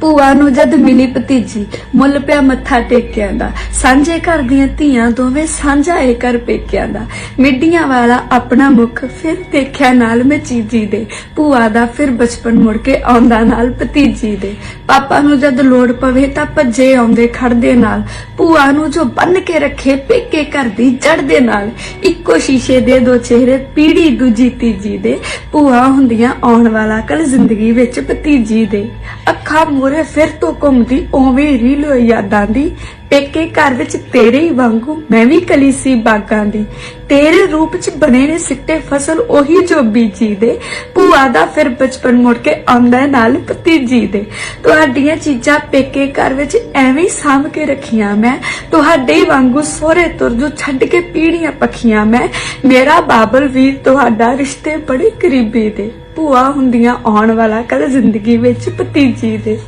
ਭੂਆ ਨੂੰ ਜਦ ਮਿਲੀ ਭਤੀਜੀ, ਮੁੱਲ ਪਿਆ ਮੱਥਾ ਟੇਕਿਆਂ ਦਾ। ਸਾਂਝੇ ਘਰ ਦੀਆਂ ਧੀਆਂ ਦੋਵੇਂ ਸਾਂਝਾ ਏ ਕਰ ਪੇਕਿਆਂ ਦਾ। ਮਿੱਡੀਆਂ ਵਾਲਾ ਆਪਣਾ ਮੁਖ ਫਿਰ ਦੇਖਿਆ ਨਾਲ ਮੈਂ ਚੀਜੀ ਦੇ। ਭੂਆ ਦਾ ਫਿਰ ਬਚਪਨ ਮੁੜ ਕੇ ਆਉਂਦਾ ਨਾਲ ਭਤੀਜੀ ਦੇ। ਪਾਪਾ ਨੂੰ ਜਦ ਲੋੜ ਪਵੇ ਤਾਂ ਭੱਜੇ ਆਉਂਦੇ, ਖੜਦੇ ਨਾਲ। ਭੂਆ ਨੂੰ ਜੋ ਬੰਨ ਕੇ ਰੱਖੇ, ਪੇਕੇ ਘਰ ਦੀ ਜੜ ਦੇ ਨਾਲ। ਇੱਕੋ ਸ਼ੀਸ਼ੇ ਦੇ ਦੋ ਚਿਹਰੇ, ਪੀੜੀ ਦੂਜੀ ਤੀਜੀ ਦੇ। ਭੂਆ ਹੁੰਦੀਆਂ ਆਉਣ ਵਾਲਾ ਕੱਲ ਜ਼ਿੰਦਗੀ ਵਿੱਚ ਭਤੀਜੀ ਦੇ। ਅੱਖਾਂ ਮੂਰੇ ਫਿਰ ਤੋਂ ਘੁੰਮਦੀ ਓਵੇਂ ਰੀਲ ਯਾਦਾਂ ਦੀ। ਪੇਕੇ ਘਰ ਵਿੱਚ ਤੇਰੇ ਹੀ ਵਾਂਗੂ ਮੈਂ ਵੀ ਕਲੀ ਸੀ ਬਾਗਾਂ ਦੀ। ਤੇਰੇ ਰੂਪ ਚ ਬਣੇ ਨੇ ਸਿੱਟੇ ਫਸਲ ਉਹੀ ਜੋ ਬੀਜੀ ਦੇ। ਭੂਆ ਦਾ ਫਿਰ ਬਚਪਨ ਮੁੜ ਕੇ ਆਉਂਦਾ ਨਾਲ ਭਤੀਜੀ ਦੇ। ਤੁਹਾਡੀਆਂ ਚੀਜ਼ਾਂ ਪੇਕੇ ਘਰ ਵਿੱਚ ਐਵੇਂ ਸਾਂਭ ਕੇ ਰੱਖੀਆਂ ਮੈਂ। ਤੁਹਾਡੇ ਵਾਂਗੂ ਸੋਹਰੇ ਤੁਰ ਜੋ ਛੱਡ ਕੇ ਪੀੜੀਆਂ ਪਖੀਆਂ ਮੈਂ। ਮੇਰਾ ਬਾਬਲ ਵੀਰ ਤੁਹਾਡਾ ਰਿਸ਼ਤੇ ਬੜੇ ਕਰੀਬੀ ਦੇ। ਭੂਆ ਹੁੰਦੀਆਂ ਆਉਣ ਵਾਲਾ ਕਦੇ ਜ਼ਿੰਦਗੀ ਵਿੱਚ ਭਤੀਜੀ ਦੇ।